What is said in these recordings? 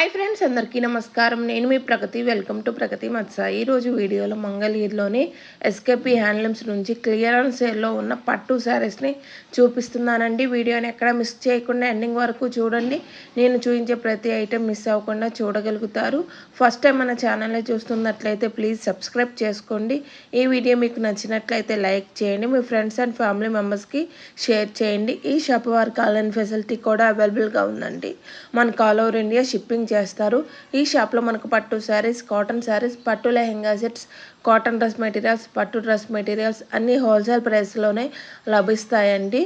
Hi friends అందరికీ నమస్కారం. నేను మీ ప్రగతి వెల్కమ్ టు ప్రగతి మత్స. ఈరోజు వీడియోలో మంగళగిరిలోని ఎస్కేపీ హ్యాండ్లూమ్స్ నుంచి క్లియరెన్స్ సేల్లో ఉన్న పట్టు శారీస్ని చూపిస్తున్నానండి. వీడియోని ఎక్కడ మిస్ చేయకుండా ఎండింగ్ వరకు చూడండి. నేను చూపించే ప్రతి ఐటెం మిస్ అవ్వకుండా చూడగలుగుతారు. ఫస్ట్ టైం మన ఛానల్ని చూస్తున్నట్లయితే ప్లీజ్ సబ్స్క్రైబ్ చేసుకోండి. ఈ వీడియో మీకు నచ్చినట్లయితే లైక్ చేయండి. మీ ఫ్రెండ్స్ అండ్ ఫ్యామిలీ మెంబర్స్కి షేర్ చేయండి. ఈ షాప్ వారి కాల్ అండ్ ఫెసిలిటీ కూడా అవైలబుల్గా ఉందండి. మనకు ఆల్ ఓవర్ ఇండియా షిప్పింగ్ చేస్తారు. ఈ షాప్లో మనకు పట్టు శారీస్ కాటన్ శారీస్ పట్టు lehenga sets cotton dress materials పట్టు డ్రెస్ మెటీరియల్స్ అన్నీ హోల్సేల్ ప్రైస్లోనే లభిస్తాయండి.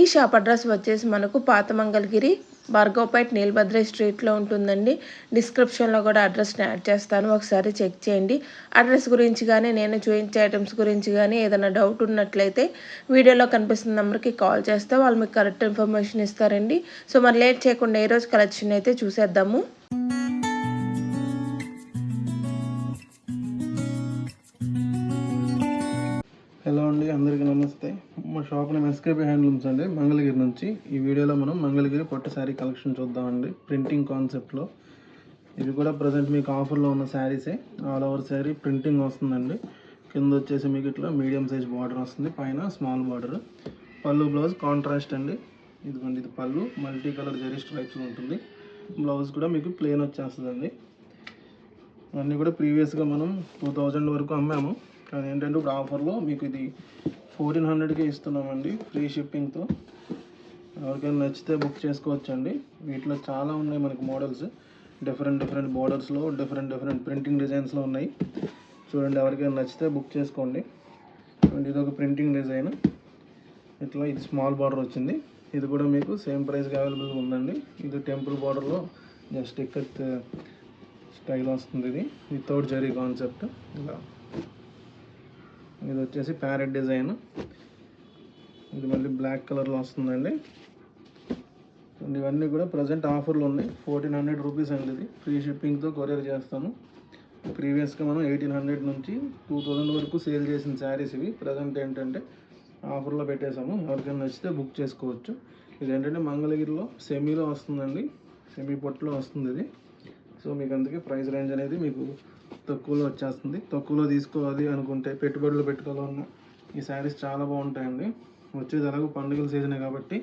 ఈ షాప్ అడ్రస్ వచ్చేసి మనకు పాత మంగళగిరి భార్గవపేట్ నీలభద్రి స్ట్రీట్లో ఉంటుందండి. డిస్క్రిప్షన్లో కూడా అడ్రస్ని యాడ్ చేస్తాను. ఒకసారి చెక్ చేయండి. అడ్రస్ గురించి కానీ నేను చూపించే ఐటమ్స్ గురించి కానీ ఏదైనా డౌట్ ఉన్నట్లయితే వీడియోలో కనిపిస్తున్న నెంబర్కి కాల్ చేస్తే వాళ్ళు మీకు కరెక్ట్ ఇన్ఫర్మేషన్ ఇస్తారండి. సో మరి లేట్ చేయకుండా ఏ రోజు కలెక్షన్ అయితే చూసేద్దాము. అండి అందరికీ నమస్తే. మా షాప్ నేమ్ ఎస్కేపీ హ్యాండ్లూమ్స్ అండి. మంగళగిరి నుంచి. ఈ వీడియోలో మనం మంగళగిరి పట్టు శారీ కలెక్షన్ చూద్దామండి. ప్రింటింగ్ కాన్సెప్ట్లో ఇది కూడా ప్రజెంట్ మీకు ఆఫర్లో ఉన్న శారీసే ఆల్ ఓవర్ శారీ ప్రింటింగ్ వస్తుందండి. కింద వచ్చేసి మీకు ఇట్లా మీడియం సైజ్ బార్డర్ వస్తుంది. పైన స్మాల్ బార్డర్ పళ్ళు బ్లౌజ్ కాంట్రాస్ట్ అండి. ఇదిగోండి ఇది పళ్ళు. మల్టీ కలర్ జరీ స్ట్రైప్స్ ఉంటుంది. బ్లౌజ్ కూడా మీకు ప్లేన్ వచ్చేస్తుందండి. అన్నీ కూడా ప్రీవియస్గా మనం టూ థౌజండ్ వరకు అమ్మాము. కానీ ఏంటంటే ఇప్పుడు ఆఫర్లో మీకు ఇది ఫోర్టీన్ హండ్రెడ్కే ఇస్తున్నామండి ఫ్రీ షిప్పింగ్తో ఎవరికైనా నచ్చితే బుక్ చేసుకోవచ్చండి. వీటిలో చాలా ఉన్నాయి మనకి మోడల్స్. డిఫరెంట్ డిఫరెంట్ బోర్డర్స్లో డిఫరెంట్ డిఫరెంట్ ప్రింటింగ్ డిజైన్స్లో ఉన్నాయి. చూడండి ఎవరికైనా నచ్చితే బుక్ చేసుకోండి. చూడండి ఇది ఒక ప్రింటింగ్ డిజైన్ ఇట్లా ఇది స్మాల్ బార్డర్ వచ్చింది. ఇది కూడా మీకు సేమ్ ప్రైస్కి అవైలబుల్గా ఉందండి. ఇది టెంపుల్ బార్డర్లో జస్ట్ ఇక్కత్ స్టైల్ వస్తుంది ఇది. వితౌట్ జరీ కాన్సెప్ట్ ఇలా ఇది వచ్చేసి ప్యారెట్ డిజైన్. ఇది మళ్ళీ బ్లాక్ కలర్లో వస్తుందండి. ఇవన్నీ కూడా ప్రజెంట్ ఆఫర్లు ఉన్నాయి. ఫోర్టీన్ హండ్రెడ్ రూపీస్ అండి ఇది. ఫ్రీ షిప్పింగ్తో కొరియర్ చేస్తాను. ప్రీవియస్గా మనం ఎయిటీన్ హండ్రెడ్ నుంచి టూ థౌజండ్ వరకు సేల్ చేసిన శారీస్ ఇవి. ప్రజెంట్ ఏంటంటే ఆఫర్లో పెట్టేశాము. ఎవరికైనా నచ్చితే బుక్ చేసుకోవచ్చు. ఇది ఏంటంటే మంగళగిరిలో సెమీలో వస్తుందండి. సెమీ పొట్టులో వస్తుంది ఇది. సో మీకు అందుకే ప్రైస్ రేంజ్ అనేది మీకు తక్కువలో వచ్చేస్తుంది. తక్కువలో తీసుకోవాలి అనుకుంటే పెట్టుబడులు పెట్టుకోవాలన్న ఈ శారీస్ చాలా బాగుంటాయండి. వచ్చేది ఎలాగో పండుగల సీజనే కాబట్టి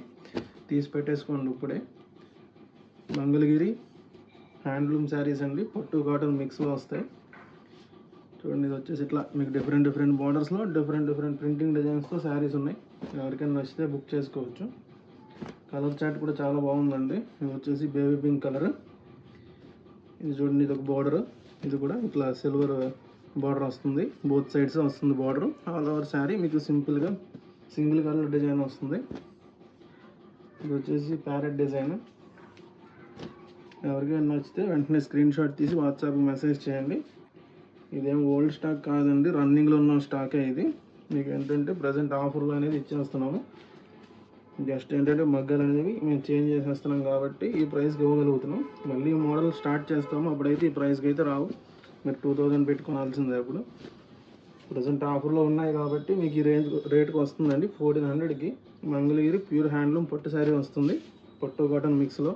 తీసి పెట్టేసుకోండి ఇప్పుడే. మంగళగిరి హ్యాండ్లూమ్ శారీస్ అండి. పట్టు కాటన్ మిక్స్లో వస్తాయి. చూడండి ఇది వచ్చేసి ఇట్లా మీకు డిఫరెంట్ డిఫరెంట్ బార్డర్స్లో డిఫరెంట్ డిఫరెంట్ ప్రింటింగ్ డిజైన్స్తో శారీస్ ఉన్నాయి. ఎవరికైనా నచ్చితే బుక్ చేసుకోవచ్చు. కలర్ చార్ట్ కూడా చాలా బాగుందండి. ఇది వచ్చేసి బేబీ పింక్ కలర్. ఇది చూడండి ఇది ఒక బార్డర్ ఇది కూడా ఇట్లా సిల్వర్ బార్డర్ వస్తుంది. బోత్ సైడ్స్ వస్తుంది బార్డర్ ఆల్ ఓవర్ శారీ మీకు సింపుల్గా సింగిల్ కలర్ డిజైన్ వస్తుంది. ఇది వచ్చేసి ప్యారెట్ డిజైన్ ఎవరికైనా నచ్చితే వెంటనే స్క్రీన్ షాట్ తీసి వాట్సాప్ మెసేజ్ చేయండి. ఇదేం ఓల్డ్ స్టాక్ కాదండి రన్నింగ్లో ఉన్న స్టాకే ఇది. మీకు ఏంటంటే ప్రజెంట్ ఆఫర్లు అనేది ఇచ్చేస్తున్నాము. జస్ట్ ఏంటంటే మగ్గలు అనేవి మేము చేంజ్ చేసేస్తున్నాం కాబట్టి ఈ ప్రైస్కి ఇవ్వగలుగుతున్నాం. మళ్ళీ మోడల్ స్టార్ట్ చేస్తాము. అప్పుడైతే ఈ ప్రైస్కి అయితే రావు. మీరు టూ థౌజండ్ పెట్టుకోవాల్సిందే అప్పుడు. ప్రజెంట్ ఆఫర్లో ఉన్నాయి కాబట్టి మీకు ఈ రేంజ్ రేట్కి వస్తుందండి. ఫోర్టీన్ హండ్రెడ్కి మంగళగిరి ప్యూర్ హ్యాండ్లూమ్ పట్టు శారీ వస్తుంది. పట్టు కాటన్ మిక్స్లో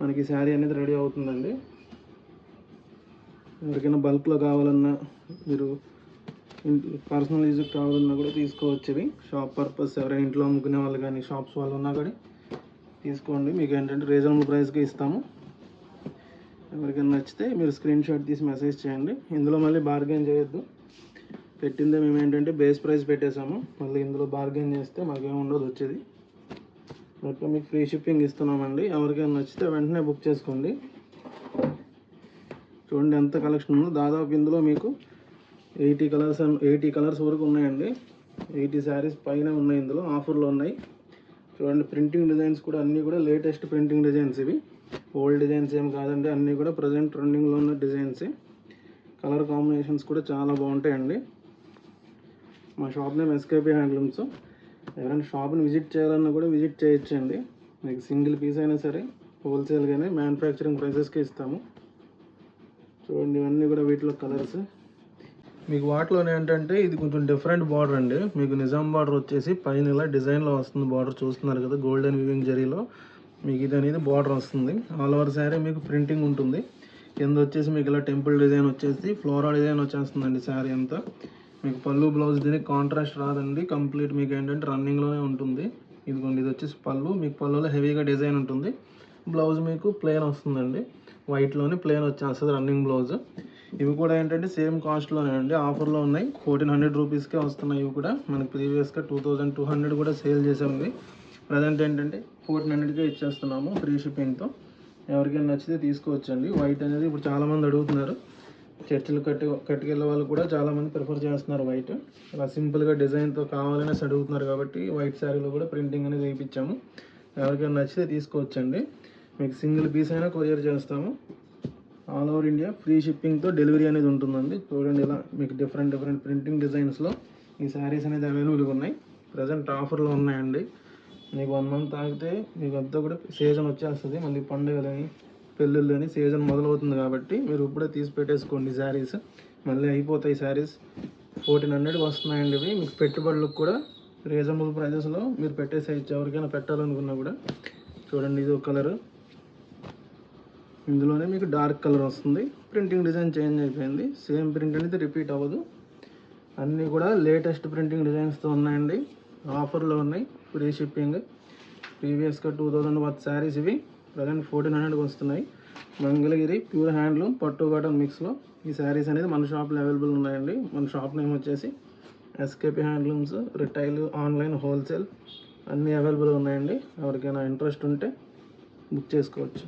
మనకి శారీ అనేది రెడీ అవుతుందండి. ఎవరికైనా బల్క్లో కావాలన్నా మీరు పర్సనల్ యూజ్కి కావాలన్నా కూడా తీసుకోవచ్చు ఇవి. షాప్ పర్పస్ ఎవరైనా ఇంట్లో అమ్ముకునే వాళ్ళు కానీ షాప్స్ వాళ్ళు ఉన్నా కానీ తీసుకోండి. మీకు ఏంటంటే రీజనబుల్ ప్రైస్కి ఇస్తాము. ఎవరికైనా నచ్చితే మీరు స్క్రీన్ షాట్ తీసి మెసేజ్ చేయండి. ఇందులో మళ్ళీ బార్గెన్ చేయొద్దు. పెట్టిందే మేము ఏంటంటే బేస్ ప్రైస్ పెట్టేసాము మళ్ళీ ఇందులో బార్గెన్ చేస్తే మాకేం ఉండదు వచ్చేది. అట్లా మీకు ఫ్రీ షిప్పింగ్ ఇస్తున్నామండి. ఎవరికైనా నచ్చితే వెంటనే బుక్ చేసుకోండి. చూడండి ఎంత కలెక్షన్ ఉందో. దాదాపు ఇందులో మీకు ఎయిటీ కలర్స్ ఎయిటీ కలర్స్ వరకు ఉన్నాయండి. ఎయిటీ శారీస్ పైన ఉన్నాయి ఇందులో ఆఫర్లో ఉన్నాయి. చూడండి ప్రింటింగ్ డిజైన్స్ కూడా అన్నీ కూడా లేటెస్ట్ ప్రింటింగ్ డిజైన్స్ ఇవి. ఓల్డ్ డిజైన్స్ ఏం కాదండి అన్నీ కూడా ప్రజెంట్ ట్రెండింగ్లో ఉన్న డిజైన్సే. కలర్ కాంబినేషన్స్ కూడా చాలా బాగుంటాయండి. మా షాప్ నేమ్ ఎస్కేపీ హ్యాండ్లూమ్స్. ఎవరైనా షాప్ని విజిట్ చేయాలన్నా కూడా విజిట్ చేయొచ్చండి. మీకు సింగిల్ పీస్ అయినా సరే హోల్సేల్గానే మ్యానుఫ్యాక్చరింగ్ ప్రైసెస్కి ఇస్తాము. చూడండి ఇవన్నీ కూడా వీటిలో కలర్స్. మీకు వాటిలోనే ఏంటంటే ఇది కొంచెం డిఫరెంట్ బార్డర్ అండి. మీకు నిజాం బార్డర్ వచ్చేసి పైన ఇలా డిజైన్లో వస్తుంది బార్డర్ చూస్తున్నారు కదా గోల్డెన్ వివింగ్ జరీలో మీకు ఇది అనేది బార్డర్ వస్తుంది. ఆల్ ఓవర్ శారీ మీకు ప్రింటింగ్ ఉంటుంది. కింద వచ్చేసి మీకు ఇలా టెంపుల్ డిజైన్ వచ్చేసి ఫ్లోరా డిజైన్ వచ్చేస్తుందండి శారీ అంతా. మీకు పళ్ళు బ్లౌజ్ దీనికి కాంట్రాస్ట్ రాదండి. కంప్లీట్ మీకు ఏంటంటే రన్నింగ్లోనే ఉంటుంది. ఇదిగోండి ఇది వచ్చేసి పళ్ళు. మీకు పళ్ళులో హెవీగా డిజైన్ ఉంటుంది. బ్లౌజ్ మీకు ప్లెయిన్ వస్తుందండి. వైట్లోనే ప్లెయిన్ వచ్చేస్తుంది రన్నింగ్ బ్లౌజ్ ఇవి కూడా ఏంటంటే సేమ్ కాస్ట్లోనే అండి. ఆఫర్లో ఉన్నాయి. ఫోర్టీన్ హండ్రెడ్ రూపీస్కే వస్తున్నాయి ఇవి కూడా. మనకి ప్రీవియస్గా టూ థౌజండ్ టూ హండ్రెడ్ కూడా సేల్ చేసాము ప్రజెంట్ ఏంటంటే ఫోర్టీన్ హండ్రెడ్కే ఇచ్చేస్తున్నాము ఫ్రీ షిప్పింగ్తో ఎవరికైనా నచ్చితే తీసుకోవచ్చండి. వైట్ అనేది ఇప్పుడు చాలామంది అడుగుతున్నారు. చర్చిలు కట్టి కట్టుకెళ్ళే వాళ్ళు కూడా చాలామంది ప్రిఫర్ చేస్తున్నారు వైట్ అలా సింపుల్గా డిజైన్తో కావాలనేసి అడుగుతున్నారు కాబట్టి వైట్ శారీలో కూడా ప్రింటింగ్ అనేది వేయించాము. ఎవరికైనా నచ్చితే తీసుకోవచ్చండి. మీకు సింగిల్ పీస్ అయినా కొరియర్ చేస్తాము. ఆల్ ఓవర్ ఇండియా ఫ్రీ షిప్పింగ్తో డెలివరీ అనేది ఉంటుందండి. చూడండి ఇలా మీకు డిఫరెంట్ డిఫరెంట్ ప్రింటింగ్ డిజైన్స్లో ఈ శారీస్ అనేది అవైలబుల్గా ఉన్నాయి. ప్రజెంట్ ఆఫర్లో ఉన్నాయండి. మీకు వన్ మంత్ ఆగితే మీకు అంతా కూడా సీజన్ వచ్చేస్తుంది. మళ్ళీ పండుగలని పెళ్ళిళ్ళని సీజన్ మొదలవుతుంది కాబట్టి మీరు ఇప్పుడే తీసి పెట్టేసుకోండి శారీస్ మళ్ళీ అయిపోతాయి శారీస్ ఫోర్టీన్ హండ్రెడ్కి వస్తున్నాయండి ఇవి. మీకు పెట్టుబడులకు కూడా రీజనబుల్ ప్రైజెస్లో మీరు పెట్టేసేయచ్చు. ఎవరికైనా పెట్టాలనుకున్నా కూడా. చూడండి ఇది ఒక కలరు ఇందులోనే మీకు డార్క్ కలర్ వస్తుంది. ప్రింటింగ్ డిజైన్ చేంజ్ అయిపోయింది. సేమ్ ప్రింట్ అనేది రిపీట్ అవ్వదు. అన్నీ కూడా లేటెస్ట్ ప్రింటింగ్ డిజైన్స్తో ఉన్నాయండి. ఆఫర్లో ఉన్నాయి. ఫ్రీ షిప్పింగ్ ప్రీవియస్గా టూ థౌజండ్ వర్త్ శారీస్ ఇవి. ప్రజెంట్ ఫోర్టీన్ హండ్రెడ్కి వస్తున్నాయి. మంగళగిరి ప్యూర్ హ్యాండ్లూమ్ పట్టు కాటన్ మిక్స్లో ఈ శారీస్ అనేది మన షాప్లో అవైలబుల్ ఉన్నాయండి. మన షాప్ నేమ్ వచ్చేసి SKP handlooms retail online wholesale అన్నీ అవైలబుల్ ఉన్నాయండి. ఎవరికైనా ఇంట్రెస్ట్ ఉంటే బుక్ చేసుకోవచ్చు.